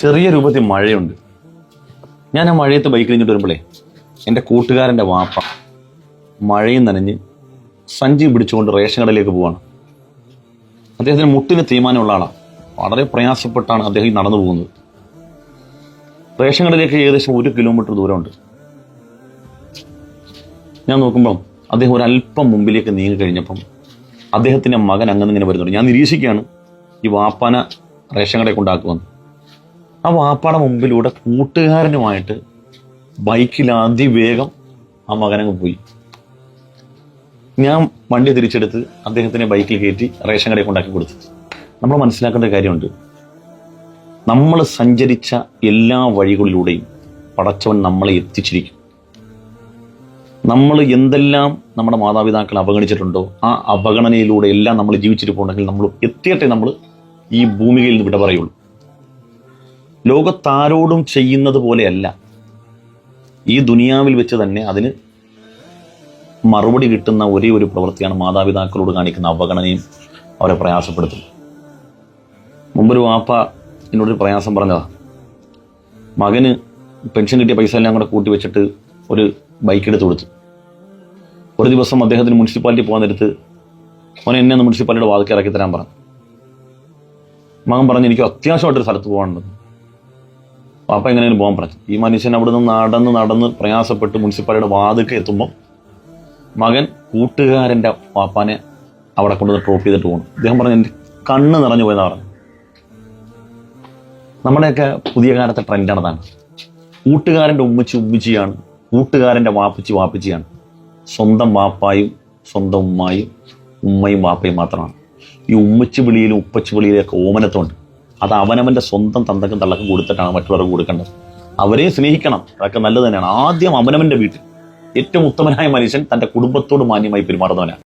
ചെറിയ രൂപത്തിൽ മഴയുണ്ട്. ഞാൻ ആ മഴയത്ത് ബൈക്കിൽ ഇങ്ങോട്ട് വരുമ്പോഴേ എന്റെ കൂട്ടുകാരന്റെ വാപ്പ മഴയും നനഞ്ഞ് സഞ്ചി പിടിച്ചുകൊണ്ട് റേഷൻ കടയിലേക്ക് പോവാണ്. അദ്ദേഹത്തിന് മുട്ടിന് തീരുമാനമുള്ള ആളാണ് വളരെ പ്രയാസപ്പെട്ടാണ് അദ്ദേഹം ഈ നടന്നു പോകുന്നത്. റേഷൻ കടയിലേക്ക് ഏകദേശം ഒരു കിലോമീറ്റർ ദൂരമുണ്ട്. ഞാൻ നോക്കുമ്പം അദ്ദേഹം ഒരല്പം മുമ്പിലേക്ക് നീങ്ങി കഴിഞ്ഞപ്പം അദ്ദേഹത്തിന്റെ മകൻ അങ്ങനെ ഇങ്ങനെ വരുന്നുണ്ട്. ഞാൻ നിരീക്ഷിക്കുകയാണ് ഈ വാപ്പാന റേഷൻ കടയിൽ കൊണ്ടാക്കുമെന്ന്. ആ വാപ്പാടെ മുമ്പിലൂടെ കൂട്ടുകാരനുമായിട്ട് ബൈക്കിൽ അതിവേഗം ആ മകനങ്ങ് പോയി. ഞാൻ വണ്ടി തിരിച്ചെടുത്ത് അദ്ദേഹത്തിനെ ബൈക്കിൽ കയറ്റി റേഷൻ കടയിൽ കൊണ്ടാക്കി കൊടുത്തു. നമ്മൾ മനസ്സിലാക്കേണ്ട കാര്യമുണ്ട്. നമ്മൾ സഞ്ചരിച്ച എല്ലാ വഴികളിലൂടെയും പടച്ചവൻ നമ്മളെ എത്തിച്ചിരിക്കും. നമ്മൾ എന്തെല്ലാം നമ്മുടെ മാതാപിതാക്കൾ അവഗണിച്ചിട്ടുണ്ടോ ആ അവഗണനയിലൂടെ എല്ലാം നമ്മൾ ജീവിച്ചിട്ട് പോകണമെങ്കിൽ നമ്മൾ എത്തിയട്ടെ നമ്മൾ ഈ ഭൂമികയിൽ നിന്ന് വിട പറയുള്ളൂ. ലോകത്താരോടും ചെയ്യുന്നത് പോലെയല്ല. ഈ ദുനിയാവിൽ വെച്ച് തന്നെ അതിന് മറുപടി കിട്ടുന്ന ഒരേ ഒരു പ്രവൃത്തിയാണ് മാതാപിതാക്കളോട് കാണിക്കുന്ന അവഗണനയും അവരെ പ്രയാസപ്പെടുത്തുന്നത്. മുമ്പൊരു വാപ്പ എന്നോടൊരു പ്രയാസം പറഞ്ഞതാ. മകന് പെൻഷൻ കിട്ടിയ പൈസ എല്ലാം കൂടെ കൂട്ടി വെച്ചിട്ട് ഒരു ബൈക്ക് എടുത്ത് കൊടുത്തു. ഒരു ദിവസം അദ്ദേഹത്തിന് മുനിസിപ്പാലിറ്റി പോകാൻ നേരത്ത് അവൻ എന്നെ മുനിസിപ്പാലിറ്റിയുടെ വാതിക്കിറക്കി തരാൻ പറഞ്ഞു. മകൻ പറഞ്ഞു എനിക്ക് അത്യാവശ്യമായിട്ടൊരു സ്ഥലത്ത് പോകാനുണ്ടെന്ന് പാപ്പ എങ്ങനെയാണ് പോകാൻ പറഞ്ഞു ഈ മനുഷ്യൻ അവിടെ നിന്ന് നടന്ന് നടന്ന് പ്രയാസപ്പെട്ട് മുനിസിപ്പാലിറ്റിയുടെ വാതിക്ക് എത്തുമ്പോൾ മകൻ കൂട്ടുകാരന്റെ പാപ്പാനെ അവിടെ കൊണ്ടുവന്ന് ഡ്രോപ്പ് ചെയ്തിട്ട് പോകണം അദ്ദേഹം പറഞ്ഞു എന്റെ കണ്ണ് നിറഞ്ഞു പോയെന്ന് പറഞ്ഞു. നമ്മുടെയൊക്കെ പുതിയ കാലത്തെ ട്രെൻഡാണ് അതാണ് കൂട്ടുകാരന്റെ ഉമ്മച്ചി ഉമ്മച്ചിയാണ് കൂട്ടുകാരന്റെ വാപ്പച്ചി വാപ്പച്ചിയാണ്. സ്വന്തം വാപ്പായും സ്വന്തം ഉമ്മായും ഉമ്മയും വാപ്പയും മാത്രമാണ്. ഈ ഉമ്മച്ചി വിളിയിലും ഉപ്പച്ചി വിളിയിലൊക്കെ ഓമനത്തുണ്ട്. അത് അവനവന്റെ സ്വന്തം തന്തക്കും തള്ളക്കും കൊടുത്തിട്ടാണ് മറ്റുള്ളവർക്ക് കൊടുക്കേണ്ടത്. അവരെ സ്നേഹിക്കണം. അതൊക്കെ നല്ലത് തന്നെയാണ്. ആദ്യം അവനവന്റെ വീട്ടിൽ ഏറ്റവും ഉത്തമനായ മനുഷ്യൻ തന്റെ കുടുംബത്തോട് മാന്യമായി പെരുമാറുന്നവനാണ്.